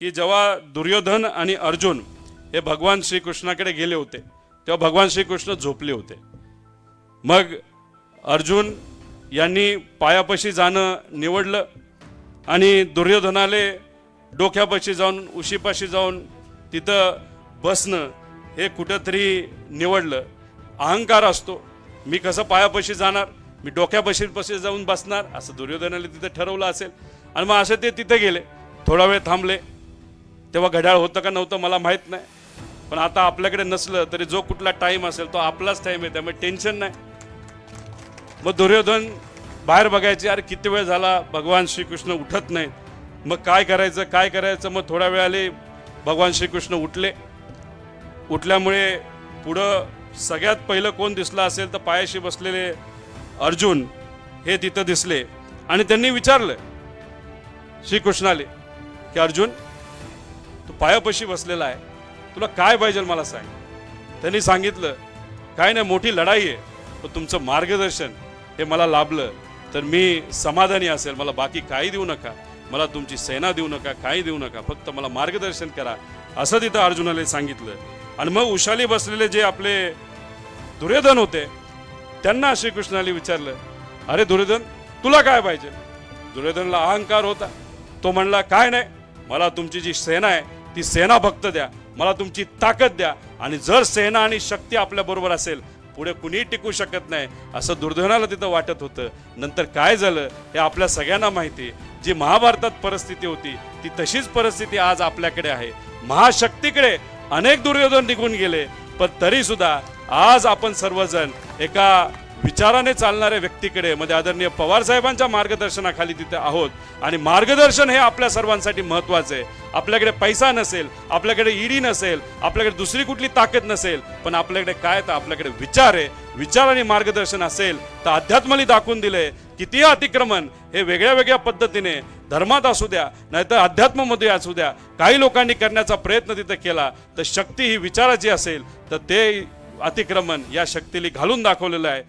की जेव्हा दुर्योधन आणि अर्जुन हे भगवान श्रीकृष्णाकडे गेले होते तेव्हा भगवान श्रीकृष्ण झोपले होते. मग अर्जुन यांनी पायापाशी जाणं निवडलं आणि दुर्योधनाले डोक्यापाशी जाऊन उशीपाशी जाऊन तिथं बसणं हे कुठंतरी निवडलं. अहंकार असतो. मी कसं पायापाशी जाणार? मी डोक्यापाशीपाशी जाऊन बसणार? असं दुर्योधनाने तिथं ठरवलं असेल. आणि मग असे ते तिथे गेले. थोडा वेळ थांबले. तेव्हा घड्याळ होतं का नव्हतं मला माहीत नाही. पण आता आपल्याकडे नसलं तरी जो कुठला टाईम असेल तो आपलाच टाईम आहे त्यामुळे टेन्शन नाही. मग दुर्योधन बाहेर बघायचे अरे किती वेळ झाला? भगवान श्रीकृष्ण उठत नाही मग काय करायचं? काय करायचं? मग थोड्या वेळाने भगवान श्रीकृष्ण उठले. उठल्यामुळे पुढं सगळ्यात पहिलं कोण दिसलं असेल तर पायाशी बसलेले अर्जुन हे तिथं दिसले. आणि त्यांनी विचारलं श्रीकृष्णाले की अर्जुन पायापाशी बसलेला आहे. तुला काय पाहिजे मला सांग. त्यांनी सांगितलं काय नाही मोठी लढाई आहे पण तुमचं मार्गदर्शन हे मला लाभलं. तर मी समाधानी असेल मला बाकी काही देऊ नका. मला तुमची सेना देऊ नका काही देऊ नका. फक्त मला मार्गदर्शन करा. असं तिथं अर्जुनाला सांगितलं. आणि मग उशाली बसलेले जे आपले दुर्योधन होते त्यांना श्रीकृष्णाने विचारलं अरे दुर्योधन तुला काय पाहिजे? दुर्योधनला अहंकार होता. तो म्हणला काय नाही मला तुमची जी सेना आहे ती सेना भक्त द्या मला तुमची ताकद द्या. आणि जर सेना आणि शक्ती आपल्या बरोबर असेल पुढे कुणीही टिकू शकत नाही असं दुर्योधनाला तिथं वाटत होतं. नंतर काय झालं हे आपल्या सगळ्यांना माहिती जी महाभारतात परिस्थिती होती ती तशीच परिस्थिती आज आपल्याकडे आहे. महाशक्तीकडे अनेक दुर्योधन निघून गेले पण तरी सुद्धा आज आपण सर्वजण एका विचाराने चालणाऱ्या व्यक्तीकडे म्हणजे आदरणीय पवार साहेबांच्या मार्गदर्शनाखाली तिथे आहोत. आणि मार्गदर्शन हे आपल्या सर्वांसाठी महत्वाचं आहे. आपल्याकडे पैसा नसेल आपल्याकडे ईडी नसेल आपल्याकडे दुसरी कुठली ताकद नसेल पण आपल्याकडे काय तर आपल्याकडे विचार आहे. विचार आणि मार्गदर्शन असेल तर अध्यात्माने दाखवून दिले किती अतिक्रमण हे वेगळ्या वेगळ्या पद्धतीने धर्मात असू द्या नाहीतर अध्यात्मामध्ये असू द्या. काही लोकांनी करण्याचा प्रयत्न तिथं केला तर शक्ती ही विचाराची असेल तर ते अतिक्रमण या शक्तीला घालून दाखवलेलं आहे.